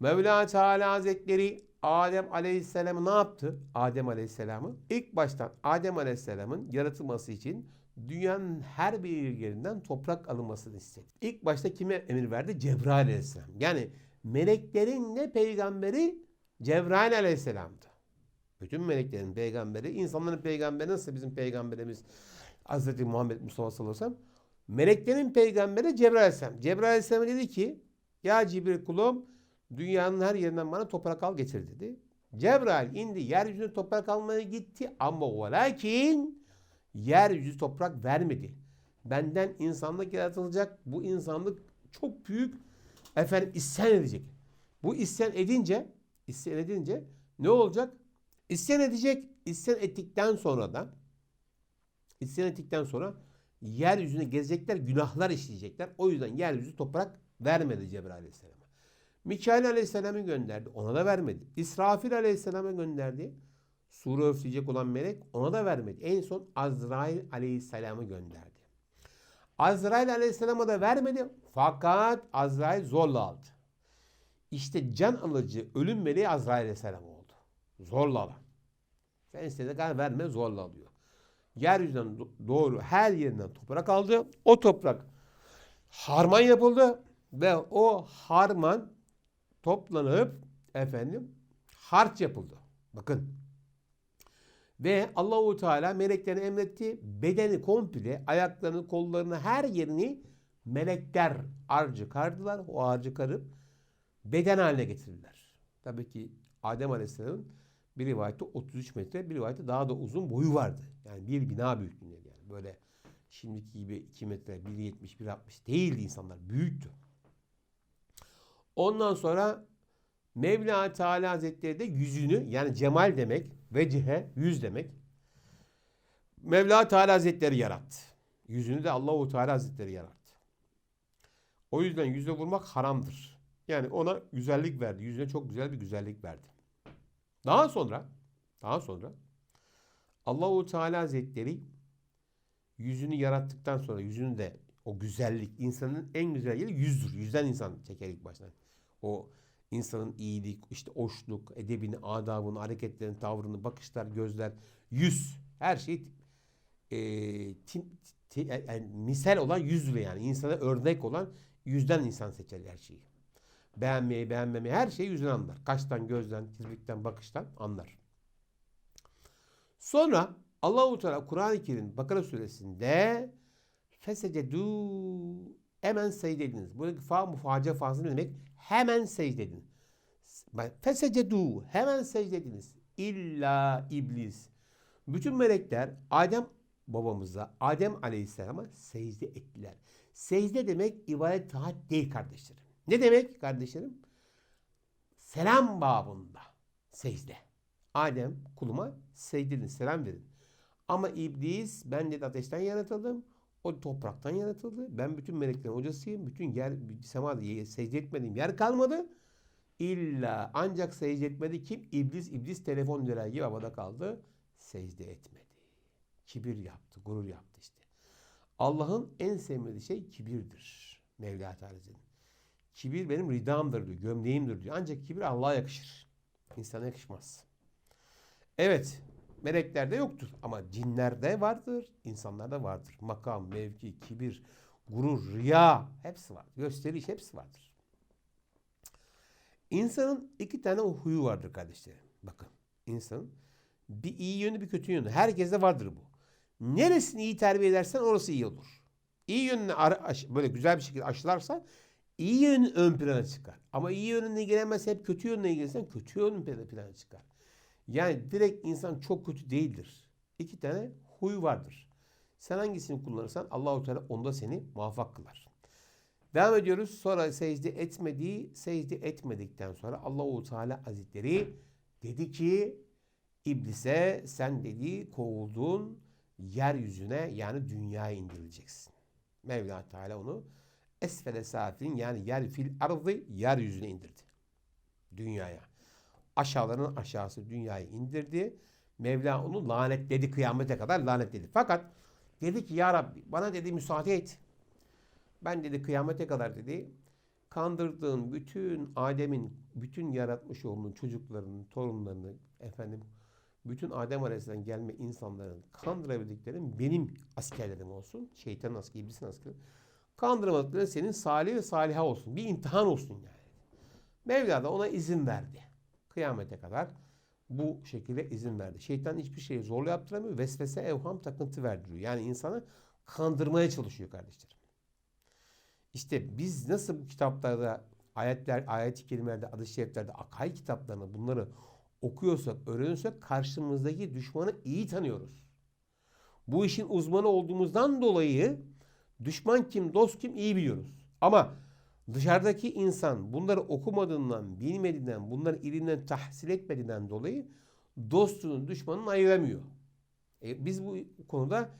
Mevla Teala Hazretleri Adem Aleyhisselam'ı ne yaptı? Adem Aleyhisselam'ı ilk baştan Adem Aleyhisselam'ın yaratılması için dünyanın her bir yerinden toprak alınmasını istedi. İlk başta kime emir verdi? Cebrail Aleyhisselam. Yani meleklerin ne peygamberi? Cebrail Aleyhisselam'dı. Bütün meleklerin peygamberi, insanların peygamberi nasıl bizim peygamberimiz Hz. Muhammed Mustafa sallallahu aleyhi ve sellem. Meleklerin peygamberi Cebrail Aleyhisselam. Cebrail Aleyhisselam dedi ki ya Cibril kulum dünyanın her yerinden bana toprak al getir dedi. Cebrail indi yeryüzüne toprak almaya gitti ama o lakin yeryüzü toprak vermedi. Benden insanlık yaratılacak. Bu insanlık çok büyük efendim isyan edecek. Bu isyan edince isyan edince ne olacak? İsyan edecek. İsyan ettikten sonra da isyan ettikten sonra yeryüzüne gezecekler, günahlar işleyecekler. O yüzden yeryüzü toprak vermedi Cebrail Aleyhisselam'a. Mikail Aleyhisselam'ı gönderdi. Ona da vermedi. İsrafil Aleyhisselam'a gönderdi. Sure üfleyecek olan melek ona da vermedi. En son Azrail Aleyhisselam'ı gönderdi. Azrail Aleyhisselam'a da vermedi. Fakat Azrail zorla aldı. İşte can alıcı ölüm meleği Azrail Aleyhisselam oldu. Zorla alan. Sen istediğin kadar verme zorla alıyor. Yeryüzünden do- doğru her yerinden toprak aldı. O toprak harman yapıldı ve o harman toplanıp efendim harç yapıldı. Bakın. Ve Allahu Teala meleklerine emretti. Bedeni komple, ayaklarını, kollarını, her yerini melekler harcı kardılar. O harcı karıp beden haline getirdiler. Tabii ki Adem Aleyhisselam'ın bir rivayette 33 metre, bir rivayette daha da uzun boyu vardı. Yani bir bina büyüklüğünde yani. Böyle şimdiki gibi 2 metre, 1.70, 1.60 değildi insanlar. Büyüktü. Ondan sonra Mevla Teala Hazretleri de yüzünü yani cemal demek, vecihe yüz demek. Mevla Teala Hazretleri yarattı. Yüzünü de Allahu Teala Hazretleri yarattı. O yüzden yüze vurmak haramdır. Yani ona güzellik verdi. Yüzüne çok güzel bir güzellik verdi. Daha sonra daha sonra Allahu Teala Hazretleri yüzünü yarattıktan sonra yüzünü de o güzellik insanın en güzel yeri yüzdür. Yüzden insan çeker ilk baştan. O insanın iyilik, işte hoşluk, edebini, adabını, hareketlerini, tavrını, bakışlar, gözler, yüz her şey e, tim- ti- yani misal olan yüzle yani insana örnek olan yüzden insan seçer her şeyi. Beğenmeyi, beğenmemeyi her şeyi yüzden anlar. Kaştan, gözden, kirpikten, bakıştan anlar. Sonra Allahu Teala Kur'an-ı Kerim Bakara suresinde fesecedu hemen secde ediniz. Buradaki fa mufaca fazla ne demek? Hemen secde edin. Fesecedu hemen secde ediniz. İlla iblis. Bütün melekler Adem babamıza, Adem aleyhisselama secde ettiler. Secde demek ibadet taat değil kardeşlerim. Ne demek kardeşlerim? Selam babında secde. Adem kuluma secde edin, selam verin. Ama iblis ben de ateşten yaratıldım. O topraktan yaratıldı. Ben bütün meleklerin hocasıyım. Bütün yer semada secde etmediğim yer kalmadı. İlla ancak secde etmedi kim? İblis, iblis telefon direr gibi havada kaldı. Secde etmedi. Kibir yaptı, gurur yaptı işte. Allah'ın en sevmediği şey kibirdir. Mevla Teala'nın. Kibir benim ridamdır diyor, gömleğimdir diyor. Ancak kibir Allah'a yakışır. İnsana yakışmaz. Evet, meleklerde yoktur ama cinlerde vardır, insanlarda vardır. Makam, mevki, kibir, gurur, riya hepsi var. Gösteriş hepsi vardır. İnsanın iki tane huyu vardır kardeşlerim. Bakın insanın bir iyi yönü bir kötü yönü. Herkeste vardır bu. Neresini iyi terbiye edersen orası iyi olur. İyi yönünü böyle güzel bir şekilde aşılarsan iyi yönün ön plana çıkar. Ama iyi yönüne gelemezse hep kötü yönüne gelirsen kötü yönün ön plana çıkar. Yani direkt insan çok kötü değildir. İki tane huy vardır. Sen hangisini kullanırsan Allahu Teala onda seni muvaffak kılar. Devam ediyoruz. Sonra secde etmediği, secde etmedikten sonra Allahu Teala Hazretleri dedi ki İblise sen dedi kovuldun yeryüzüne yani dünyaya indirileceksin. Mevla Teala onu esfele safilin yani yer fil ardı yeryüzüne indirdi. Dünyaya. Aşağıların aşağısı dünyayı indirdi. Mevla onu lanetledi kıyamete kadar lanetledi. Fakat dedi ki ya Rabbi bana dedi müsaade et. Ben dedi kıyamete kadar dedi kandırdığın bütün Adem'in bütün yaratmış olduğun çocuklarının, torunlarını, efendim bütün Adem Aleyhisselam gelme insanların kandırabildiklerin benim askerlerim olsun. Şeytan askeri, iblisin askeri. Kandıramadıkların senin salih ve saliha olsun. Bir imtihan olsun yani. Mevla da ona izin verdi. Kıyamete kadar bu şekilde izin verdi. Şeytan hiçbir şeyi zorla yaptıramıyor. Vesvese, evham, takıntı verdiriyor. Yani insanı kandırmaya çalışıyor kardeşlerim. İşte biz nasıl bu kitaplarda ayetler, ayet-i kerimelerde, adı şeriflerde, akay kitaplarını bunları okuyorsak, öğreniyorsak karşımızdaki düşmanı iyi tanıyoruz. Bu işin uzmanı olduğumuzdan dolayı düşman kim, dost kim iyi biliyoruz. Ama dışarıdaki insan bunları okumadığından, bilmediğinden, bunları ilimden tahsil etmediğinden dolayı dostunu, düşmanını ayıramıyor. E, biz bu konuda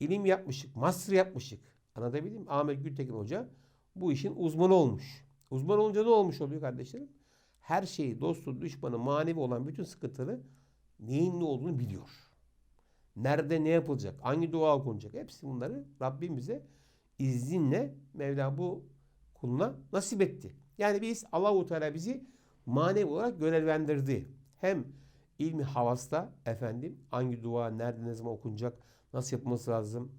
ilim yapmışık, master yapmışık. Anlatabildim mi? Ahmet Gültekin Hoca bu işin uzmanı olmuş. Uzman olunca ne olmuş oluyor kardeşlerim? Her şeyi, dostu, düşmanı, manevi olan bütün sıkıntıları neyin ne olduğunu biliyor. Nerede ne yapılacak, hangi dua okunacak hepsi bunları Rabbim bize izninle Mevla bu kuluna nasip etti. Yani biz Allahu Teala bizi manevi olarak görevlendirdi. Hem ilmi havasta efendim hangi dua nerede ne zaman okunacak, nasıl yapılması lazım.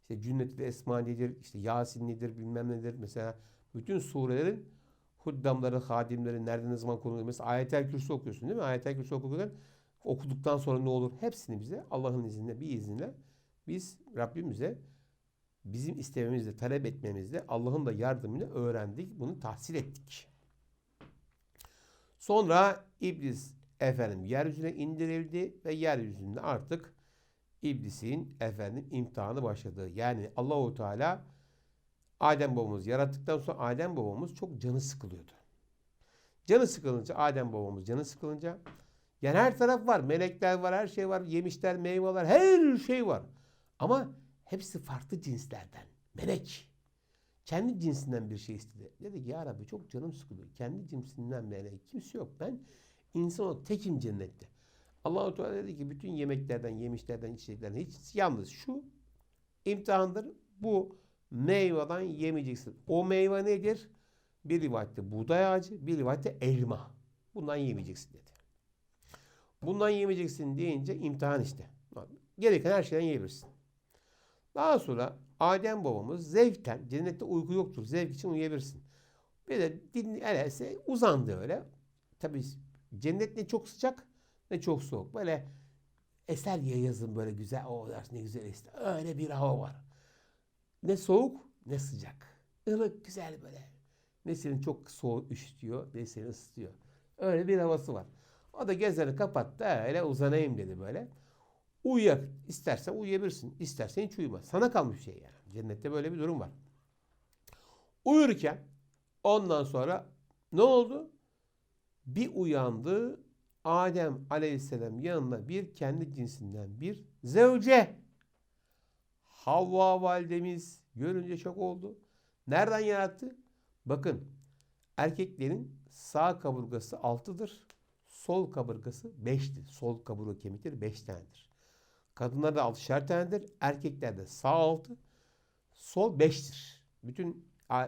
İşte Cünnetül Esma nedir, işte Yasin nedir, bilmem nedir. Mesela bütün surelerin huddamları, hadimleri nerede ne zaman konuluyor. Mesela Ayetel Kürsü okuyorsun değil mi? Ayetel Kürsü okurken okuduktan sonra ne olur? Hepsini bize Allah'ın izniyle, bir izniyle biz Rabbimize bizim istememizle, talep etmemizle Allah'ın da yardımıyla öğrendik. Bunu tahsil ettik. Sonra iblis efendim yeryüzüne indirildi ve yeryüzünde artık iblisin efendim imtihanı başladı. Yani Allahu Teala Adem babamız yarattıktan sonra Adem babamız çok canı sıkılıyordu. Canı sıkılınca Adem babamız canı sıkılınca yani her taraf var. Melekler var, her şey var. Yemişler, meyveler, her şey var. Ama hepsi farklı cinslerden. Melek. Kendi cinsinden bir şey istedi. Dedi ki ya Rabbi çok canım sıkılıyor. Kendi cinsinden melek kimse yok. Ben insan olarak tekim cennette. Allahu Teala dedi ki bütün yemeklerden, yemişlerden, içeceklerden hiç yalnız şu imtihandır. Bu meyveden yemeyeceksin. O meyve nedir? Bir rivayette buğday ağacı, bir rivayette elma. Bundan yemeyeceksin dedi. Bundan yemeyeceksin deyince imtihan işte. Gereken her şeyden yiyebilirsin. Daha sonra Adem babamız zevkten, cennette uyku yoktur. Zevk için uyuyabilirsin. De dinlerse uzandı öyle. Tabi cennet ne çok sıcak ne çok soğuk. Böyle eser ya yazın böyle güzel. O ne güzel esti. Öyle bir hava var. Ne soğuk ne sıcak. Ilık güzel böyle. Ne senin çok soğuk üşütüyor ne seni ısıtıyor. Öyle bir havası var. O da gözlerini kapattı öyle uzanayım dedi böyle. Uyuyak istersen uyuyabilirsin. İstersen hiç uyuma. Sana kalmış şey yani. Cennette böyle bir durum var. Uyurken ondan sonra ne oldu? Bir uyandı. Adem aleyhisselam yanında bir kendi cinsinden bir zevce. Havva validemiz görünce çok oldu. Nereden yarattı? Bakın erkeklerin sağ kaburgası altıdır. Sol kaburgası beştir. Sol kaburga kemikleri beş tanedir. Kadınlarda altışar tanedir. Erkeklerde sağ altı, sol beştir. Bütün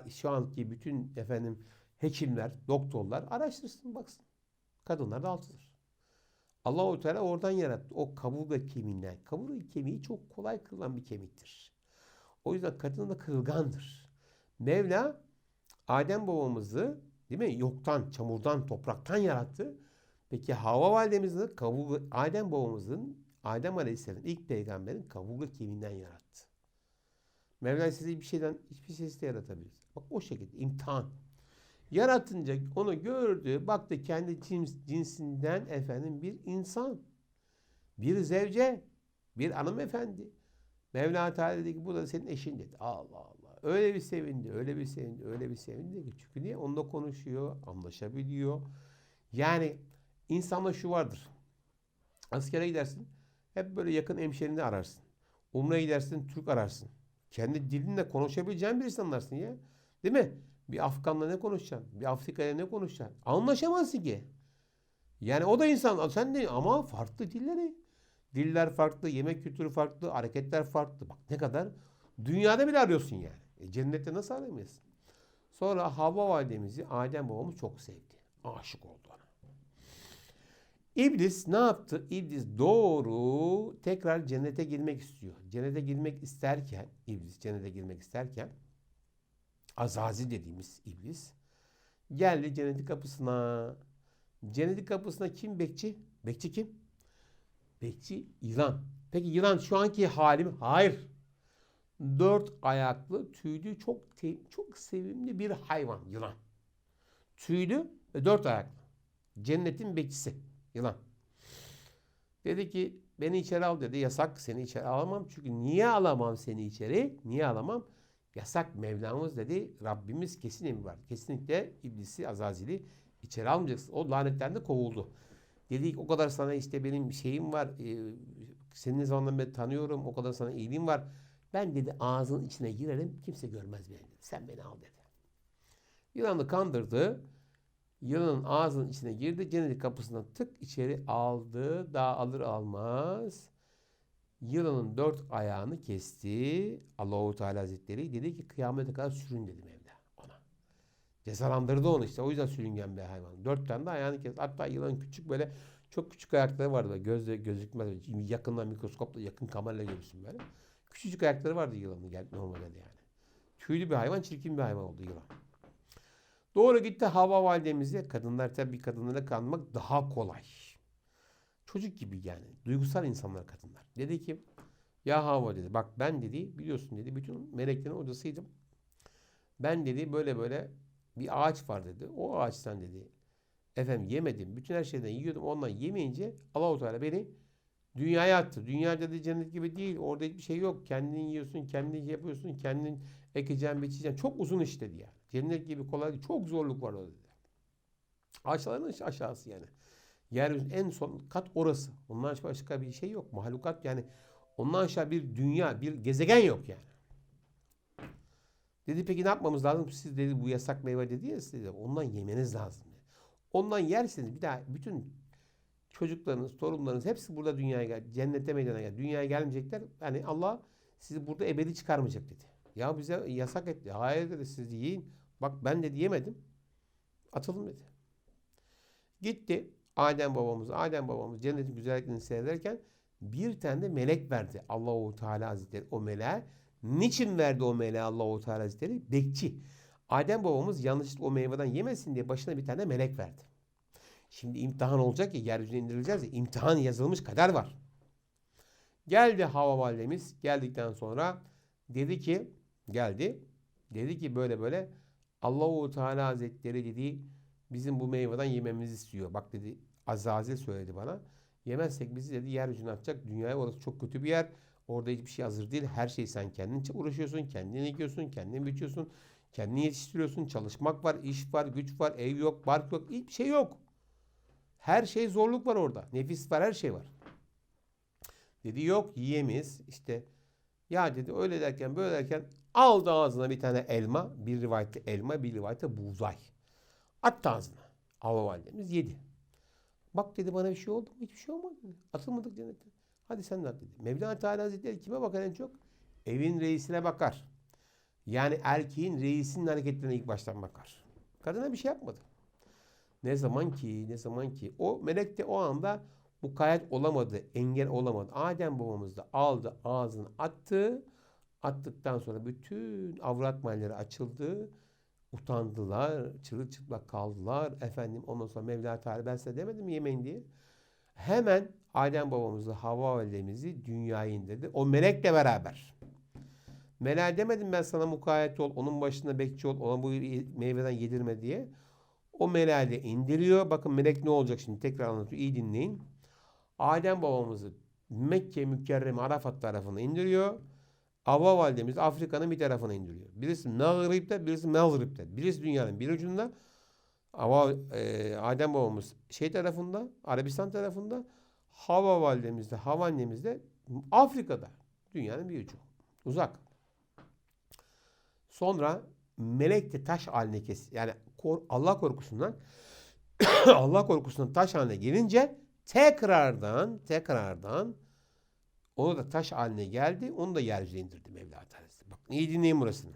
şu anki bütün efendim hekimler, doktorlar araştırsın baksın. Kadınlarda altıdır. Allahu Teala oradan yarattı. O kaburga kemiğinden. Kaburga kemiği çok kolay kırılan bir kemiktir. O yüzden kadın da kırılgandır. Mevla Adem babamızı değil mi? Yoktan, çamurdan, topraktan yarattı. Peki Havva validemizin kaburga, Adem babamızın Adem Aleyhisselam ilk peygamberin kaburga kemiğinden yarattı. Mevla sizi bir şeyden hiçbir ses de yaratabilir. Bak o şekilde imtihan. Yaratınca onu gördü, baktı kendi cins, cinsinden efendim bir insan, bir zevce, bir hanımefendi. Mevla Teala dedi ki bu da senin eşin dedi. Allah Allah. Öyle bir sevindi, öyle bir sevindi, öyle bir sevindi ki. Çünkü niye? Onunla konuşuyor, anlaşabiliyor. Yani insanda şu vardır. Askere gidersin. Hep böyle yakın hemşerini ararsın. Umre'ye gidersin Türk ararsın. Kendi dilinle konuşabileceğin bir anlarsın ya. Değil mi? Bir Afganla ne konuşacaksın? Bir Afrika'ya ne konuşacaksın? Anlaşamazsın ki. Yani o da insan. Sen de ama farklı dilleri. Diller farklı, yemek kültürü farklı, hareketler farklı. Bak ne kadar. Dünyada bile arıyorsun yani. E, cennette nasıl aramayasın? Sonra Havva validemizi Adem babamız çok sevdi. Aşık oldu ona. İblis ne yaptı? İblis doğru tekrar cennete girmek istiyor. Cennete girmek isterken, iblis cennete girmek isterken Azazi dediğimiz iblis geldi cennetin kapısına. Cennetin kapısına kim bekçi? Bekçi kim? Bekçi yılan. Peki yılan şu anki halim? Hayır. Dört ayaklı, tüylü, çok çok sevimli bir hayvan yılan. Tüylü ve dört ayaklı. Cennetin bekçisi yılan. Dedi ki beni içeri al dedi. Yasak seni içeri alamam. Çünkü niye alamam seni içeri? Niye alamam? Yasak Mevlamız dedi. Rabbimiz kesin emri var. Kesinlikle iblisi, azazili içeri almayacaksın. O lanetten de kovuldu. Dedi ki o kadar sana işte benim şeyim var. E, senin ne zamandan beri tanıyorum. O kadar sana iyiliğim var. Ben dedi ağzının içine girerim. Kimse görmez beni dedi. Sen beni al dedi. Yılanı kandırdı. Yılanın ağzının içine girdi. Cennet kapısına tık içeri aldı. Daha alır almaz. Yılanın dört ayağını kesti. Allahu Teala Hazretleri dedi ki kıyamete kadar sürün dedi Mevla ona. Cezalandırdı onu işte. O yüzden sürüngen bir hayvan. Dört tane de ayağını kesti. Hatta yılanın küçük böyle çok küçük ayakları vardı. Böyle gözle gözükmez. Yakından mikroskopla yakın kamerayla görürsün böyle. Küçücük ayakları vardı yılanın normalde yani. Tüylü bir hayvan, çirkin bir hayvan oldu yılan. Doğru gitti Hava validemize. Kadınlar tabii kadınlara kanmak daha kolay. Çocuk gibi yani. Duygusal insanlar kadınlar. Dedi ki ya Hava dedi bak ben dedi biliyorsun dedi bütün meleklerin hocasıydım. Ben dedi böyle böyle bir ağaç var dedi. O ağaçtan dedi efendim yemedim. Bütün her şeyden yiyordum. Ondan yemeyince Allahu Teala beni dünyaya attı. Dünya dedi cennet gibi değil. Orada hiçbir şey yok. Kendin yiyorsun, kendin yapıyorsun, kendin ekeceğin, biçeceksin. Çok uzun iş dedi yani. Cennet gibi kolay değil. Çok zorluk var orada dedi. Aşağıların aşağısı yani. Yeryüzünün en son kat orası. Ondan başka bir şey yok. Mahlukat yani ondan aşağı bir dünya, bir gezegen yok yani. Dedi peki ne yapmamız lazım? Siz dedi bu yasak meyve dedi ya size. Ondan yemeniz lazım. Dedi. Ondan yerseniz bir daha bütün çocuklarınız, torunlarınız hepsi burada dünyaya gel, cennete meydana gel. Dünyaya gelmeyecekler. Yani Allah sizi burada ebedi çıkarmayacak dedi. Ya bize yasak etti. Hayır dedi siz yiyin. Bak ben de yemedim. Atılın dedi. Gitti Adem babamız. Adem babamız cennetin güzelliklerini seyrederken bir tane de melek verdi. Allahu Teala Hazretleri o meleğe. Niçin verdi o meleğe Allahu Teala Hazretleri? Bekçi. Adem babamız yanlışlıkla o meyveden yemesin diye başına bir tane melek verdi. Şimdi imtihan olacak ya yeryüzüne indirileceğiz ya imtihan yazılmış kader var. Geldi Hava validemiz geldikten sonra dedi ki geldi. Dedi ki böyle böyle Allahu Teala Hazretleri dedi bizim bu meyveden yememizi istiyor. Bak dedi Azazil söyledi bana. Yemezsek bizi dedi yeryüzüne atacak. Dünyaya orası çok kötü bir yer. Orada hiçbir şey hazır değil. Her şey sen kendin uğraşıyorsun. Kendin ekiyorsun. Kendin biçiyorsun. Kendini yetiştiriyorsun. Çalışmak var, iş var, güç var, ev yok, bark yok. Hiçbir şey yok. Her şey zorluk var orada. Nefis var, her şey var. Dedi yok yiyemeyiz. İşte ya dedi öyle derken böyle derken aldı ağzına bir tane elma. Bir rivayette elma, bir rivayette buğday. Attı ağzına. Hava validemiz yedi. Bak dedi bana bir şey oldu mu? Hiçbir şey olmadı dedi. Atılmadık cennetten. Hadi sen de at dedi. Mevlana Teala Hazretleri kime bakar en çok? Evin reisine bakar. Yani erkeğin reisinin hareketlerine ilk baştan bakar. Kadına bir şey yapmadı. Ne zaman ki, ne zaman ki o melek de o anda mukayyet olamadı, engel olamadı. Adem babamız da aldı, ağzını attı. Attıktan sonra bütün avrat mayları açıldı. Utandılar, çırılçıplak kaldılar. Efendim ondan sonra Mevla Teala ben size demedim yemeyin diye. Hemen Adem babamızı, Havva validemizi dünyaya indirdi. O melekle beraber. Meleğe demedim ben sana mukayyet ol, onun başında bekçi ol, ona bu meyveden yedirme diye. O meleği de indiriyor. Bakın melek ne olacak şimdi tekrar anlatıyor. İyi dinleyin. Adem babamızı Mekke mükerreme Arafat tarafına indiriyor. Ava validemiz Afrika'nın bir tarafına indiriyor. Birisi Mağrib'de, birisi Mağrib'de. Birisi dünyanın bir ucunda. Ava, e, Adem babamız şey tarafında, Arabistan tarafında. Hava validemiz de, Hava annemiz de Afrika'da. Dünyanın bir ucu. Uzak. Sonra melek de taş haline kes. Yani Allah korkusundan Allah korkusundan taş haline gelince tekrardan tekrardan onu da taş haline geldi. Onu da yeryüzüne indirdi Mevla Teala. Bak iyi dinleyin burasını.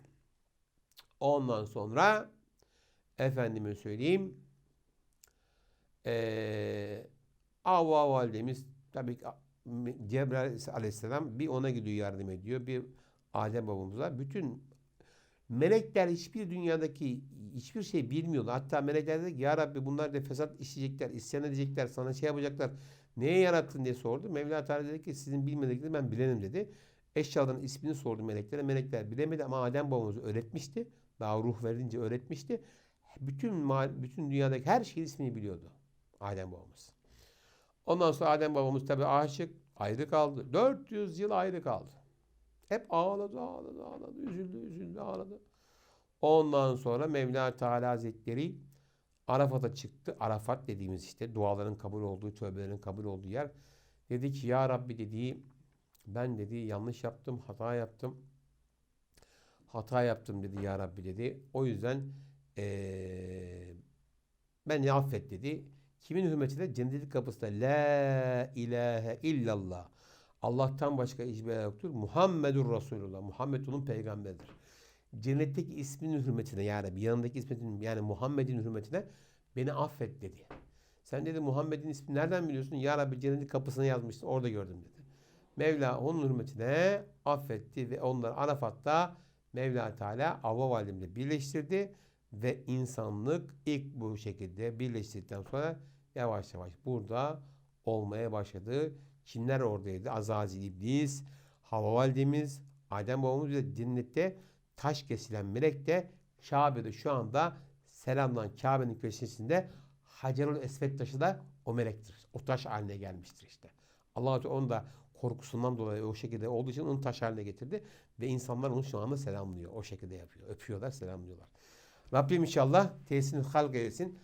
Ondan sonra efendime söyleyeyim eee Havva validemiz tabii ki Cebrail aleyhisselam bir ona gidiyor yardım ediyor. Bir Adem babamıza. Bütün melekler hiçbir dünyadaki hiçbir şey bilmiyorlar. Hatta melekler dedi ki ya Rabbi bunlar da fesat işleyecekler, isyan edecekler, sana şey yapacaklar. Neye yarattın diye sordu. Mevla Teala dedi ki sizin bilmediklerinizi ben bilenim dedi. Eşyaların ismini sordu meleklere. Melekler bilemedi ama Adem babamız öğretmişti. Daha ruh verince öğretmişti. Bütün bütün dünyadaki her şeyin ismini biliyordu. Adem babamız. Ondan sonra Adem babamız tabi aşık. Ayrı kaldı. 400 yıl ayrı kaldı. Hep ağladı, ağladı, ağladı. Üzüldü, üzüldü, ağladı. Ondan sonra Mevla Teala Hazretleri Arafat'a çıktı. Arafat dediğimiz işte duaların kabul olduğu, tövbelerin kabul olduğu yer. Dedi ki ya Rabbi dedi ben dedi yanlış yaptım, hata yaptım. Hata yaptım dedi ya Rabbi dedi. O yüzden eee beni affet dedi. Kimin hürmetine? Cennetin kapısında La ilahe illallah. Allah'tan başka ilah yoktur. Muhammedur Resulullah. Muhammed onun peygamberidir. Cennetteki isminin hürmetine ya Rabbi yanındaki isminin yani Muhammed'in hürmetine beni affet dedi. Sen dedi Muhammed'in ismini nereden biliyorsun? Ya Rabbi cennetin kapısına yazmıştın orada gördüm dedi. Mevla onun hürmetine affetti ve onları Arafat'ta Mevla Teala Avva Validemle birleştirdi ve insanlık ilk bu şekilde birleştirdikten sonra yavaş yavaş burada olmaya başladı. Kimler oradaydı? Azazil İblis, Havva Validemiz, Adem babamız ve cennette taş kesilen melek de Kabe'de şu anda selamdan Kabe'nin köşesinde Hacerül Esved taşı da o melektir. O taş haline gelmiştir işte. Allah onu da korkusundan dolayı o şekilde olduğu için onu taş haline getirdi. Ve insanlar onu şu anda selamlıyor. O şekilde yapıyor. Öpüyorlar, selamlıyorlar. Rabbim inşallah tesisini halk eylesin.